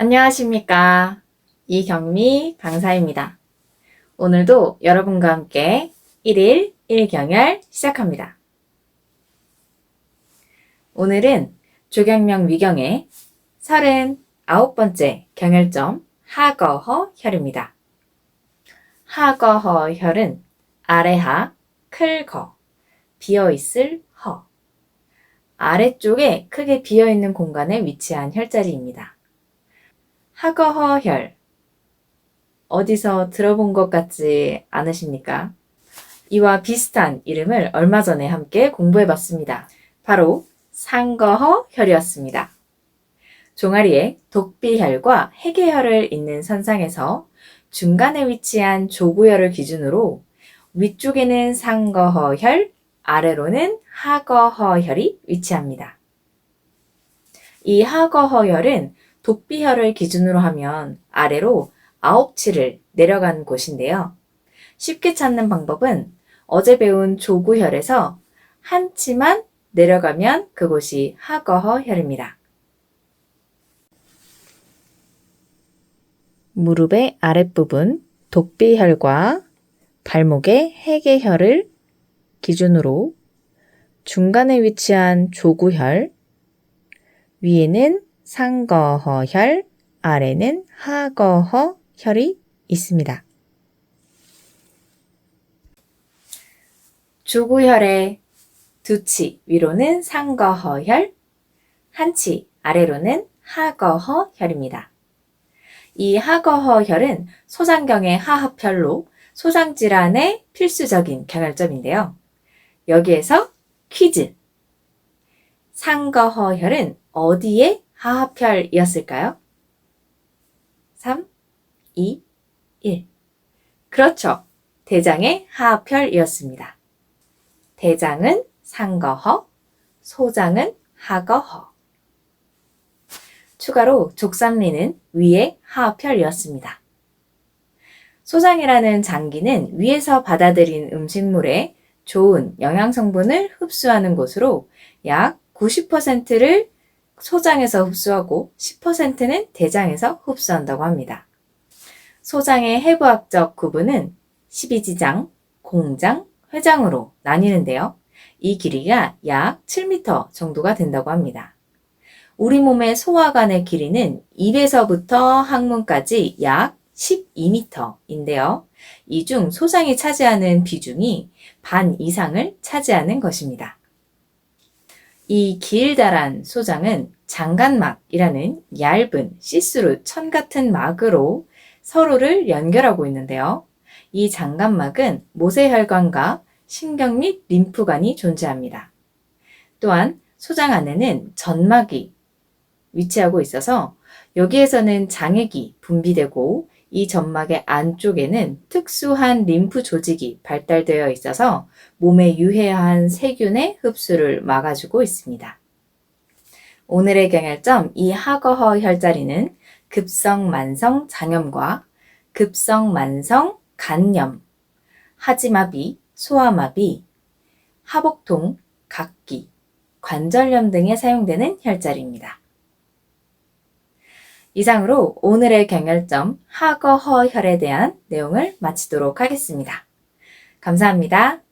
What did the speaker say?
안녕하십니까. 이경미 강사입니다. 오늘도 여러분과 함께 1일 1경열 시작합니다. 오늘은 조경명 위경의 39번째 경열점 하거허 혈입니다. 하거허 혈은 아래하, 클거, 비어있을 허. 아래쪽에 크게 비어있는 공간에 위치한 혈자리입니다. 하거허혈. 어디서 들어본 것 같지 않으십니까? 이와 비슷한 이름을 얼마 전에 함께 공부해 봤습니다. 바로 상거허혈이었습니다. 종아리에 독비혈과 해계혈을 잇는 선상에서 중간에 위치한 조구혈을 기준으로 위쪽에는 상거허혈, 아래로는 하거허혈이 위치합니다. 이 하거허혈은 독비혈을 기준으로 하면 아래로 9치를 내려간 곳인데요. 쉽게 찾는 방법은 어제 배운 조구혈에서 한 치만 내려가면 그곳이 하거허혈입니다. 무릎의 아랫부분 독비혈과 발목의 해계혈을 기준으로 중간에 위치한 조구혈, 위에는 상거허혈, 아래는 하거허혈이 있습니다. 조구혈의 두치 위로는 상거허혈, 한치 아래로는 하거허혈입니다. 이 하거허혈은 소장경의 하합혈로 소장질환의 필수적인 경혈점인데요. 여기에서 퀴즈. 상거허혈은 어디에 하합혈이었을까요? 3, 2, 1. 그렇죠. 대장의 하합혈이었습니다. 대장은 상거허, 소장은 하거허. 추가로 족삼리는 위의 하합혈이었습니다. 소장이라는 장기는 위에서 받아들인 음식물에 좋은 영양 성분을 흡수하는 곳으로 약 90%를 소장에서 흡수하고 10%는 대장에서 흡수한다고 합니다. 소장의 해부학적 구분은 12지장, 공장, 회장으로 나뉘는데요. 이 길이가 약 7m 정도가 된다고 합니다. 우리 몸의 소화관의 길이는 입에서부터 항문까지 약 12m인데요. 이 중 소장이 차지하는 비중이 반 이상을 차지하는 것입니다. 이 길다란 소장은 장간막이라는 얇은 시스루 천 같은 막으로 서로를 연결하고 있는데요. 이 장간막은 모세혈관과 신경 및 림프관이 존재합니다. 또한 소장 안에는 전막이 위치하고 있어서 여기에서는 장액이 분비되고 이 점막의 안쪽에는 특수한 림프 조직이 발달되어 있어서 몸에 유해한 세균의 흡수를 막아주고 있습니다. 오늘의 경혈점 이 하거허 혈자리는 급성 만성 장염과 급성 만성 간염, 하지마비, 소아마비, 하복통, 각기, 관절염 등에 사용되는 혈자리입니다. 이상으로 오늘의 경혈점 하거허혈에 대한 내용을 마치도록 하겠습니다. 감사합니다.